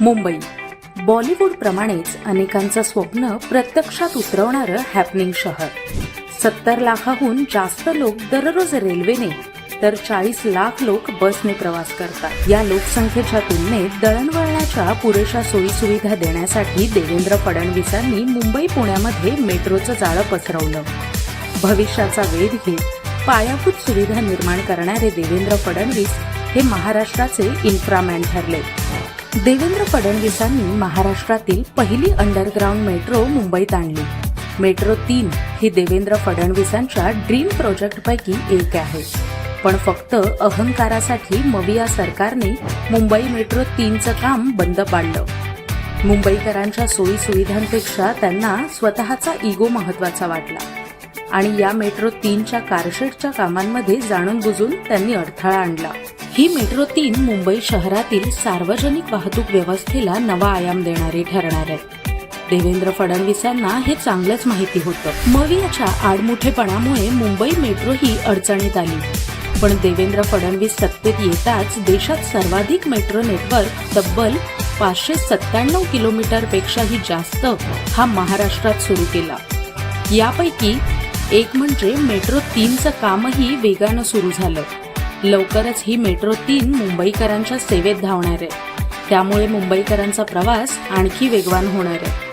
मुंबई. बॉलिवूडप्रमाणेच अनेकांचं स्वप्न प्रत्यक्षात उतरवणारं हॅपनिंग शहर. सत्तर लाखाहून जास्त लोक दररोज रेल्वेने तर चाळीस लाख लोक बसने प्रवास करतात. या लोकसंख्येच्या तुलनेत दळणवळणाच्या पुरेशा सोयीसुविधा देण्यासाठी देवेंद्र फडणवीसांनी मुंबई पुण्यामध्ये मेट्रोचं जाळं पसरवलं. भविष्याचा वेध घेत पायाभूत सुविधा निर्माण करणारे देवेंद्र फडणवीस हे महाराष्ट्राचे इन्फ्रामॅन ठरले. देवेंद्र फडणवीसांनी महाराष्ट्रातील पहिली अंडरग्राऊंड मेट्रो मुंबईत आणली. मेट्रो तीन ही देवेंद्र फडणवीसांच्या ड्रीम प्रोजेक्टपैकी एक आहे. पण फक्त अहंकारासाठी मविया सरकारने मुंबई मेट्रो तीनचं काम बंद पाडलं. मुंबईकरांच्या सोयी सुविधांपेक्षा त्यांना स्वतःचा इगो महत्त्वाचा वाटला. आणि या मेट्रो तीनच्या कारशेडच्या कामांमध्ये जाणून बुजून त्यांनी अडथळा आणला. ही मेट्रो तीन मुंबई शहरातील सार्वजनिक वाहतूक व्यवस्थेला नवा आयाम देणारी ठरणार आहे. देवेंद्र फडणवीसांना हे चांगलंच माहिती होतं. मवियाच्या आडमुठेपणामुळे मुंबई मेट्रो ही अडचणीत आली. पण देवेंद्र फडणवीस सत्तेत येताच देशात सर्वाधिक मेट्रो नेटवर्क तब्बल पाचशे सत्त्याण्णव किलोमीटर पेक्षाही जास्त हा महाराष्ट्रात सुरू केला. यापैकी एक म्हणजे मेट्रो तीनचं कामही वेगानं सुरू झालं. लवकरच ही मेट्रो तीन मुंबईकरांच्या सेवेत धावणार आहे. त्यामुळे मुंबईकरांचा प्रवास आणखी वेगवान होणार आहे.